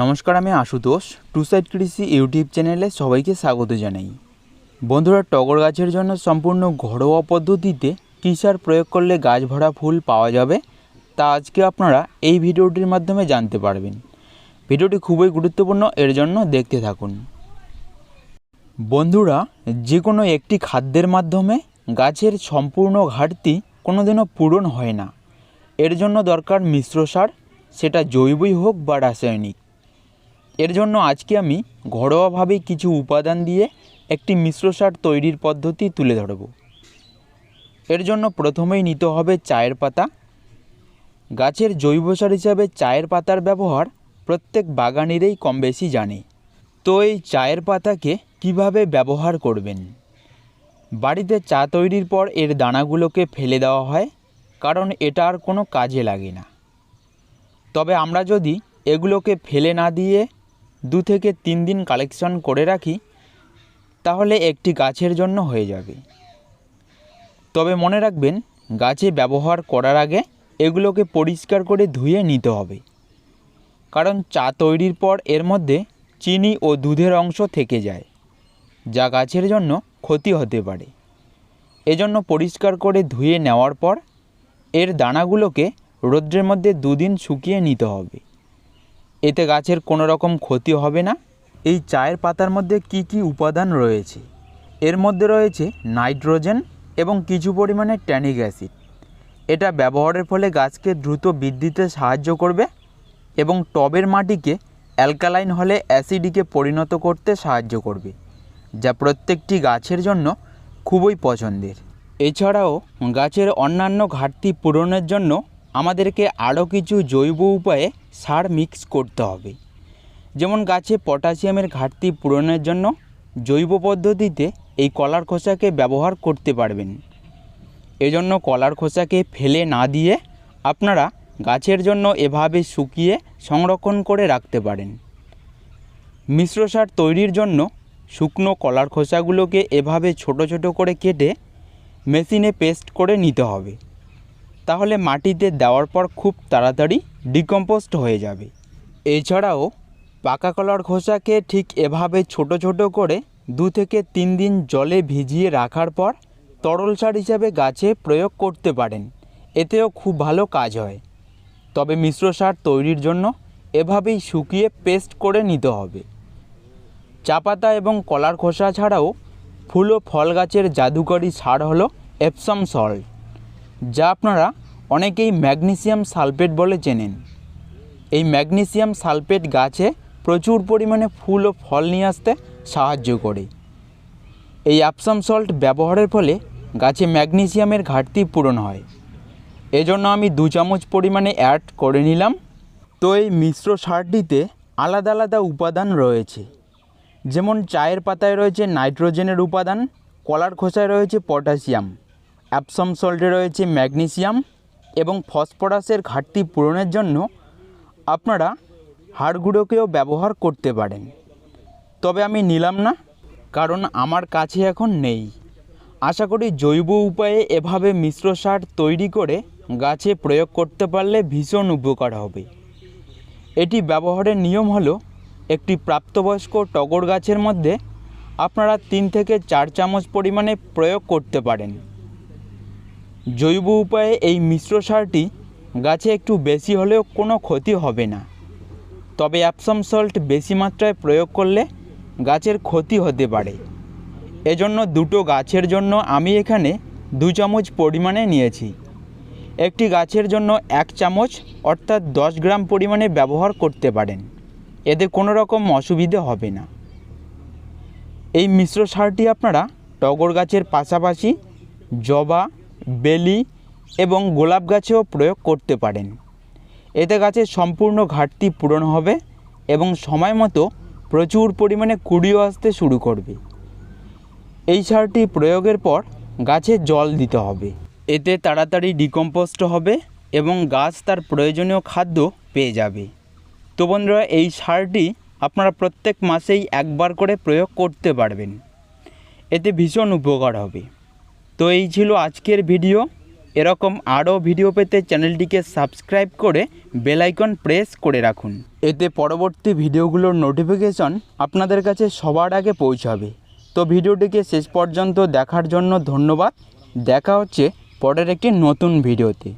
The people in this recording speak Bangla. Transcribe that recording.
নমস্কার, আমি Ashutosh two side Krishi YouTube চ্যানেলে সবাইকে স্বাগত জানাই। বন্ধুরা, টগর গাছের জন্য সম্পূর্ণ ঘরোয়া পদ্ধতিতে কী সার প্রয়োগ করলে গাছ ভরা ফুল পাওয়া যাবে, তা আজকে আপনারা এই ভিডিওটির মাধ্যমে জানতে পারবেন। ভিডিওটি খুবই গুরুত্বপূর্ণ, এর জন্য দেখতে থাকুন। বন্ধুরা যে কোনো একটি খাদ্যের মাধ্যমে গাছের সম্পূর্ণ ঘাটতি কোনোদিনও পূরণ হয় না। এর জন্য দরকার মিশ্র সার, সেটা জৈবই হোক বা রাসায়নিক। এর জন্য আজকে আমি ঘরোয়াভাবে কিছু উপাদান দিয়ে একটি মিশ্র সার তৈরির পদ্ধতি তুলে ধরব। এর জন্য প্রথমেই নিতে হবে চায়ের পাতা। গাছের জৈব সার হিসাবে চায়ের পাতার ব্যবহার প্রত্যেক বাগানেরই কম বেশি জানে। তো এই চায়ের পাতাকে কীভাবে ব্যবহার করবেন? বাড়িতে চা তৈরির পর এর দানাগুলোকে ফেলে দেওয়া হয়, কারণ এটা আর কোনো কাজে লাগে না। তবে আমরা যদি এগুলোকে ফেলে না দিয়ে দু থেকে তিন দিন কালেকশন করে রাখি, তাহলে একটি গাছের জন্য হয়ে যাবে। তবে মনে রাখবেন, গাছে ব্যবহার করার আগে এগুলোকে পরিষ্কার করে ধুয়ে নিতে হবে। কারণ চা তৈরির পর এর মধ্যে চিনি ও দুধের অংশ থেকে যায়, যা গাছের জন্য ক্ষতি হতে পারে। এজন্য পরিষ্কার করে ধুয়ে নেওয়ার পর এর দানাগুলোকে রৌদ্রের মধ্যে দুদিন শুকিয়ে নিতে হবে। এতে গাছের কোনো রকম ক্ষতি হবে না। এই চায়ের পাতার মধ্যে কি কি উপাদান রয়েছে? এর মধ্যে রয়েছে নাইট্রোজেন এবং কিছু পরিমাণে ট্যানিক অ্যাসিড। এটা ব্যবহারের ফলে গাছকে দ্রুত বৃদ্ধিতে সাহায্য করবে এবং টবের মাটিকে অ্যালকালাইন হলে অ্যাসিডিকে পরিণত করতে সাহায্য করবে, যা প্রত্যেকটি গাছের জন্য খুবই পছন্দের। এছাড়াও গাছের অন্যান্য ঘাটতি পূরণের জন্য আমাদেরকে আরও কিছু জৈব উপায়ে সার মিক্স করতে হবে। যেমন গাছে পটাশিয়ামের ঘাটতি পূরণের জন্য জৈব পদ্ধতিতে এই কলার খোসাকে ব্যবহার করতে পারবেন। এজন্য কলার খোসাকে ফেলে না দিয়ে আপনারা গাছের জন্য এভাবে শুকিয়ে সংরক্ষণ করে রাখতে পারেন। মিশ্র সার তৈরির জন্য শুকনো কলার খোসাগুলোকে এভাবে ছোট ছোট করে কেটে মেশিনে পেস্ট করে নিতে হবে। তাহলে মাটিতে দেওয়ার পর খুব তাড়াতাড়ি ডিকম্পোস্ট হয়ে যাবে। এছাড়াও পাকা কলার খোসাকে ঠিক এভাবে ছোট ছোট করে দু থেকে তিন দিন জলে ভিজিয়ে রাখার পর তরল সার হিসাবে গাছে প্রয়োগ করতে পারেন। এতেও খুব ভালো কাজ হয়। তবে মিশ্র সার তৈরির জন্য এভাবেই শুকিয়ে পেস্ট করে নিতে হবে। চা পাতা এবং কলার খোসা ছাড়াও ফুল ও ফল গাছের জাদুকরি সার হলো এপসম সল্ট যা আপনারা অনেকেই ম্যাগনেসিয়াম সালফেট বলে চেনেন। এই ম্যাগনেসিয়াম সালফেট গাছে প্রচুর পরিমাণে ফুল ও ফল নিয়ে আসতে সাহায্য করে। এই অ্যাপসাম সল্ট ব্যবহারের ফলে গাছে ম্যাগনেসিয়ামের ঘাটতি পূরণ হয়। এজন্য আমি দু চামচ পরিমাণে অ্যাড করে নিলাম। তো এই মিশ্র সারটিতে আলাদা আলাদা উপাদান রয়েছে। যেমন চায়ের পাতায় রয়েছে নাইট্রোজেনের উপাদান, কলার খোসায় রয়েছে পটাশিয়াম। অ্যাপসম সল্টে রয়েছে ম্যাগনেসিয়াম এবং ফসফরাসের ঘাটতি পূরণের জন্য আপনারা হাড়গুঁড়োকেও ব্যবহার করতে পারেন। তবে আমি নিলাম না, কারণ আমার কাছে এখন নেই। আশা করি জৈব উপায়ে এভাবে মিশ্র সার তৈরি করে গাছে প্রয়োগ করতে পারলে ভীষণ উপকার হবে। এটি ব্যবহারের নিয়ম হলো, একটি প্রাপ্তবয়স্ক টগর গাছের মধ্যে আপনারা তিন থেকে চার চামচ পরিমাণে প্রয়োগ করতে পারেন। জৈব উপায়ে এই মিশ্র সারটি গাছে একটু বেশি হলেও কোনো ক্ষতি হবে না। তবে অ্যাপসাম সল্ট বেশি মাত্রায় প্রয়োগ করলে গাছের ক্ষতি হতে পারে। এজন্য দুটো গাছের জন্য আমি এখানে দু চামচ পরিমাণে নিয়েছি। একটি গাছের জন্য এক চামচ অর্থাৎ দশ গ্রাম পরিমাণে ব্যবহার করতে পারেন। এতে কোনো রকম অসুবিধে হবে না। এই মিশ্র সারটি আপনারা টগর গাছের পাশাপাশি জবা বেলি এবং গোলাপ গাছেও প্রয়োগ করতে পারেন। এতে গাছের সম্পূর্ণ ঘাটতি পূরণ হবে এবং সময় মতো প্রচুর পরিমাণে কুড়িও আসতে শুরু করবে। এই সারটি প্রয়োগের পর গাছে জল দিতে হবে। এতে তাড়াতাড়ি ডিকম্পোস্ট হবে এবং গাছ তার প্রয়োজনীয় খাদ্য পেয়ে যাবে। তো বন্ধুরা, এই সারটি আপনারা প্রত্যেক মাসেই একবার করে প্রয়োগ করতে পারবেন। এতে ভীষণ উপকার হবে। তো এই ছিল আজকের ভিডিও। এরকম আরও ভিডিও পেতে চ্যানেলটিকে সাবস্ক্রাইব করে বেলাইকন প্রেস করে রাখুন। এতে পরবর্তী ভিডিওগুলোর নোটিফিকেশন আপনাদের কাছে সবার আগে পৌঁছাবে। তো ভিডিওটিকে শেষ পর্যন্ত দেখার জন্য ধন্যবাদ। দেখা হচ্ছে পরের একটি নতুন ভিডিওতে।